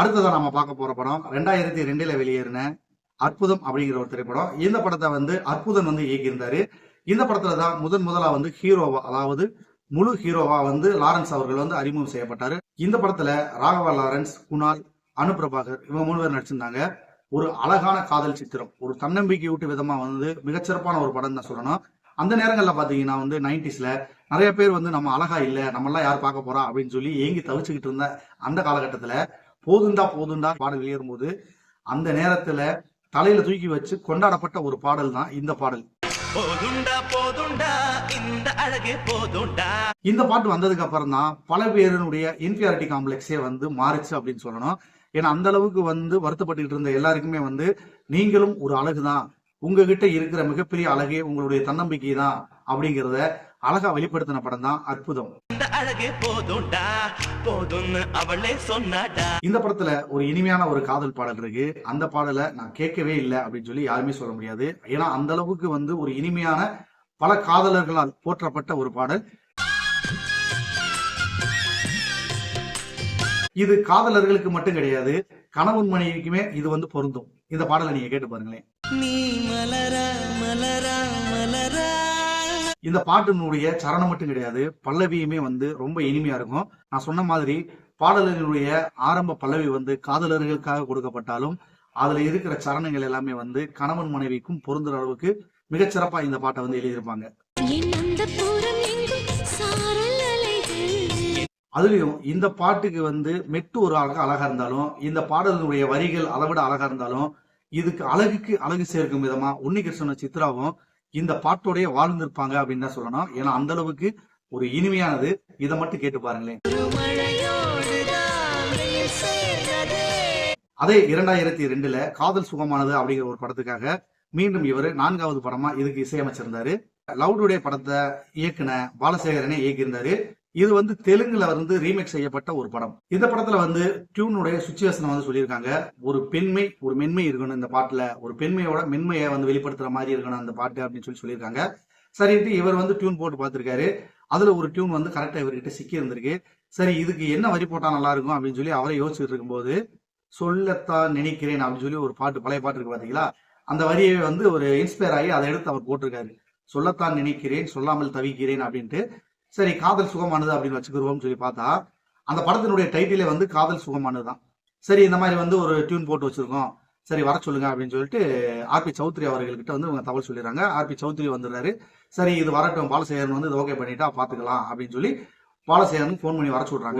அடுத்ததான் நம்ம பார்க்க போற படம் ரெண்டாயிரத்தி ரெண்டுல வெளியேறின அற்புதம் அப்படிங்கிற ஒரு திரைப்படம். இந்த படத்தை வந்து அற்புதன் வந்து இயக்கியிருந்தாரு. இந்த படத்துல தான் முதன் முதலா வந்து ஹீரோவா அதாவது முழு ஹீரோவா வந்து லாரன்ஸ் அவர்கள் வந்து அறிமுகம் செய்யப்பட்டாரு. இந்த படத்துல ராகவா லாரன்ஸ் குணால் அனுபிரபாகர் இவங்க மூணு பேர் நடிச்சிருந்தாங்க. ஒரு அழகான காதல் சித்திரம் ஒரு தன்னம்பிக்கை ஊட்டு விதமா வந்து மிகச்சிறப்பான ஒரு படம் தான் சொல்லணும். அந்த நேரங்கள்ல பாத்தீங்கன்னா வந்து நைன்டிஸ்ல நிறைய பேர் வந்து நம்ம அழகா இல்ல நம்ம எல்லாம் யார் பார்க்க போறா அப்படின்னு சொல்லி ஏங்கி தவிச்சுக்கிட்டு இருந்த அந்த காலகட்டத்துல போதுண்டா போதுண்டா பாடல் வெளியேறும்போது அந்த நேரத்துல தலையில தூக்கி வச்சு கொண்டாடப்பட்ட ஒரு பாடல் தான் இந்த பாடல். போதுண்டா போதுண்டா இந்த அழகு போதுண்டா. இந்த பாட்டு வந்ததுக்கு அப்புறம் தான் பல பேருடைய இன்ஃபியாரிட்டி காம்ப்ளெக்ஸே வந்து மாறுச்சு அப்படின்னு சொல்லணும். ஏன்னா அந்த அளவுக்கு வந்து வருத்தப்பட்டுக்கிட்டு இருந்த எல்லாருக்குமே வந்து நீங்களும் ஒரு அழகுதான் உங்ககிட்ட இருக்கிற மிகப்பெரிய அழகே உங்களுடைய தன்னம்பிக்கை தான் அப்படிங்கிறத அழகா வெளிப்படுத்தின படம் தான் அற்புதம். அழகு போதுண்டா போதும்னு அவளே சொன்னாடா. இந்த படத்துல ஒரு இனிமையான ஒரு காதல் பாடல் இருக்கு. அந்த பாடலை நான் கேட்கவே இல்லை அப்படின்னு சொல்லி யாருமே சொல்ல முடியாது. ஏன்னா அந்த அளவுக்கு வந்து ஒரு இனிமையான பல காதலர்களால் போற்றப்பட்ட ஒரு பாடல். இது காதலர்களுக்கு மட்டும் கிடையாது கணவன் மனைவிக்குமே இது வந்து பொருந்தும். இந்த பாடலை நீங்க கேட்டு பாருங்களேன். நீ மலரா மலரா மலரா. இந்த பாட்டினுடைய சரணம் மட்டும் கிடையாது பல்லவியுமே வந்து ரொம்ப இனிமையா இருக்கும். நான் சொன்ன மாதிரி பாடல்களுடைய ஆரம்ப பல்லவி வந்து காதலர்களுக்காக கொடுக்கப்பட்டாலும் அதுல இருக்கிற சரணங்கள் எல்லாமே வந்து கணவன் மனைவிக்கும் பொருந்துற அளவுக்கு மிகச்சிறப்பா இந்த பாட்டை வந்து எழுதியிருப்பாங்க. அதுலயும் இந்த பாட்டுக்கு வந்து மெட்டு ஒரு அழகா அழகா இருந்தாலும் இந்த பாடலினுடைய வரிகள் அதை விட அழகா இருந்தாலும் இதுக்கு அழகுக்கு அழகு சேர்க்கும் விதமா உன்னிகிருஷ்ணன் சித்ராவும் இந்த பாட்டோடய வாழ்ந்திருப்பாங்க அப்படின்னு தான் சொல்லணும். ஏன்னா அந்த அளவுக்கு ஒரு இனிமையானது. இதை மட்டும் கேட்டு பாருங்களேன். அதே இரண்டாயிரத்தி ரெண்டுல காதல் சுகமானது அப்படிங்கிற ஒரு படத்துக்காக மீண்டும் இவர் நான்காவது படமா இதுக்கு இசையமைச்சிருந்தாரு. லவுடுடைய படத்தை இயக்குன பாலசேகரனே இயக்கியிருந்தாரு. இது வந்து தெலுங்குல வந்து ரீமேக் செய்யப்பட்ட ஒரு படம். இந்த படத்துல வந்து டியூனுடைய சுச்சுவேஷனை வந்து சொல்லியிருக்காங்க. ஒரு பெண்மை ஒரு மென்மை இருக்கணும் இந்த பாட்டுல. ஒரு பெண்மையோட மென்மையை வந்து வெளிப்படுத்துற மாதிரி இருக்கணும் அந்த பாட்டு அப்படின்னு சொல்லி சொல்லியிருக்காங்க. சரின்ட்டு இவர் வந்து டியூன் போட்டு பார்த்திருக்காரு. அதுல ஒரு டியூன் வந்து கரெக்டா இவர்கிட்ட சிக்கி இருந்திருக்கு. சரி இதுக்கு என்ன வரி போட்டா நல்லா இருக்கும் அப்படின்னு சொல்லி அவரே யோசிச்சுட்டு இருக்கும்போது சொல்லத்தான் நினைக்கிறேன் அப்படின்னு சொல்லி ஒரு பாட்டு பழைய பாட்டு இருக்கு பாத்தீங்களா? அந்த வரியை வந்து ஒரு இன்ஸ்பயர் ஆகி அதை எடுத்து அவர் போட்டிருக்காரு. சொல்லத்தான் நினைக்கிறேன் சொல்லாமல் தவிக்கிறேன் அப்படின்ட்டு சரி காதல் சுகமானது அப்படின்னு வச்சுக்கிறோம்னு சொல்லி பார்த்தா அந்த படத்தினுடைய டைட்டிலே வந்து காதல் சுகமானது தான் சரி இந்த மாதிரி வந்து ஒரு டியூன் போட்டு வச்சிருக்கோம். சரி வர சொல்லுங்க அப்படின்னு சொல்லிட்டு ஆர்பி சௌத்ரி அவர்கள்கிட்ட வந்து இவங்க தகவல் சொல்லிடுறாங்க. ஆர்பி சௌத்ரி வந்துடுறாரு. சரி இது வரட்டும் பாலசேகரன் வந்து இது ஓகே பண்ணிட்டா பாத்துக்கலாம் அப்படின்னு சொல்லி பாலசேகரன் ஃபோன் பண்ணி வர சொல்றாங்க.